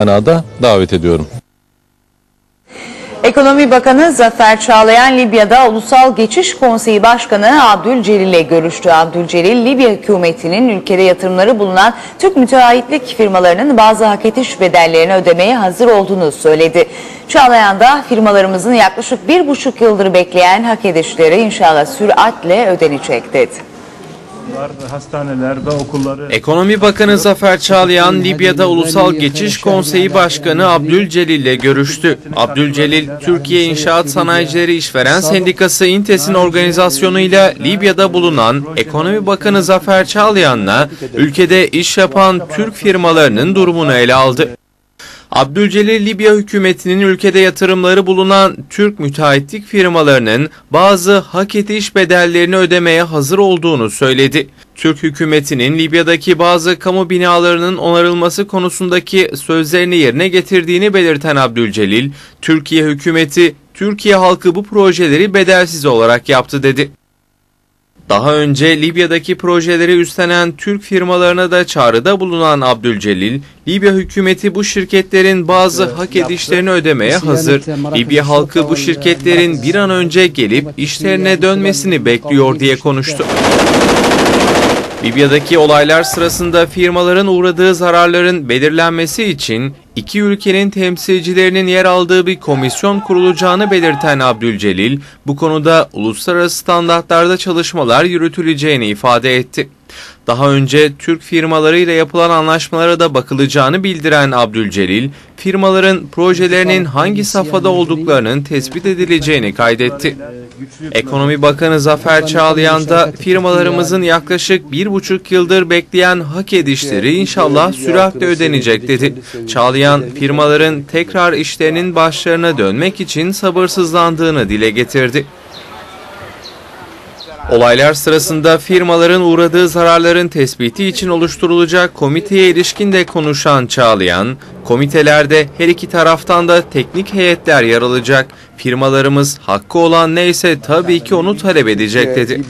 manada davet ediyorum. Ekonomi Bakanı Zafer Çağlayan Libya'da Ulusal Geçiş Konseyi Başkanı Abdülcelil ile görüştü. Abdülcelil, Libya hükümetinin ülkede yatırımları bulunan Türk müteahhitlik firmalarının bazı hak ediş bedellerini ödemeye hazır olduğunu söyledi. Çağlayan da firmalarımızın yaklaşık bir buçuk yıldır bekleyen hak edişleri inşallah süratle ödenecek dedi. Hastaneler ve okulları Ekonomi Bakanı Zafer Çağlayan, Libya'da Ulusal Geçiş Konseyi Başkanı Abdülcelil ile görüştü. Abdülcelil, Türkiye İnşaat Sanayicileri İşveren Sendikası İNTES'in organizasyonuyla Libya'da bulunan Ekonomi Bakanı Zafer Çağlayan'la ülkede iş yapan Türk firmalarının durumunu ele aldı. Abdülcelil Libya hükümetinin ülkede yatırımları bulunan Türk müteahhitlik firmalarının bazı hak ediş bedellerini ödemeye hazır olduğunu söyledi. Türk hükümetinin Libya'daki bazı kamu binalarının onarılması konusundaki sözlerini yerine getirdiğini belirten Abdülcelil, Türkiye hükümeti, Türkiye halkı bu projeleri bedelsiz olarak yaptı dedi. Daha önce Libya'daki projeleri üstlenen Türk firmalarına da çağrıda bulunan Abdülcelil, Libya hükümeti bu şirketlerin bazı hak edişlerini ödemeye hazır. Libya halkı bu şirketlerin bir an önce gelip işlerine dönmesini bekliyor diye konuştu. Libya'daki olaylar sırasında firmaların uğradığı zararların belirlenmesi için iki ülkenin temsilcilerinin yer aldığı bir komisyon kurulacağını belirten Abdülcelil, bu konuda uluslararası standartlarda çalışmalar yürütüleceğini ifade etti. Daha önce Türk firmalarıyla yapılan anlaşmalara da bakılacağını bildiren Abdülcelil, firmaların projelerinin hangi safhada olduklarının tespit edileceğini kaydetti. Ekonomi Bakanı Zafer Çağlayan da firmalarımızın yaklaşık bir buçuk yıldır bekleyen hak edişleri inşallah süratle ödenecek dedi. Çağlayan firmaların tekrar işlerinin başlarına dönmek için sabırsızlandığını dile getirdi. Olaylar sırasında firmaların uğradığı zararların tespiti için oluşturulacak komiteye ilişkin de konuşan Çağlayan, komitelerde her iki taraftan da teknik heyetler yer alacak. Firmalarımız hakkı olan neyse tabii ki onu talep edecek dedi.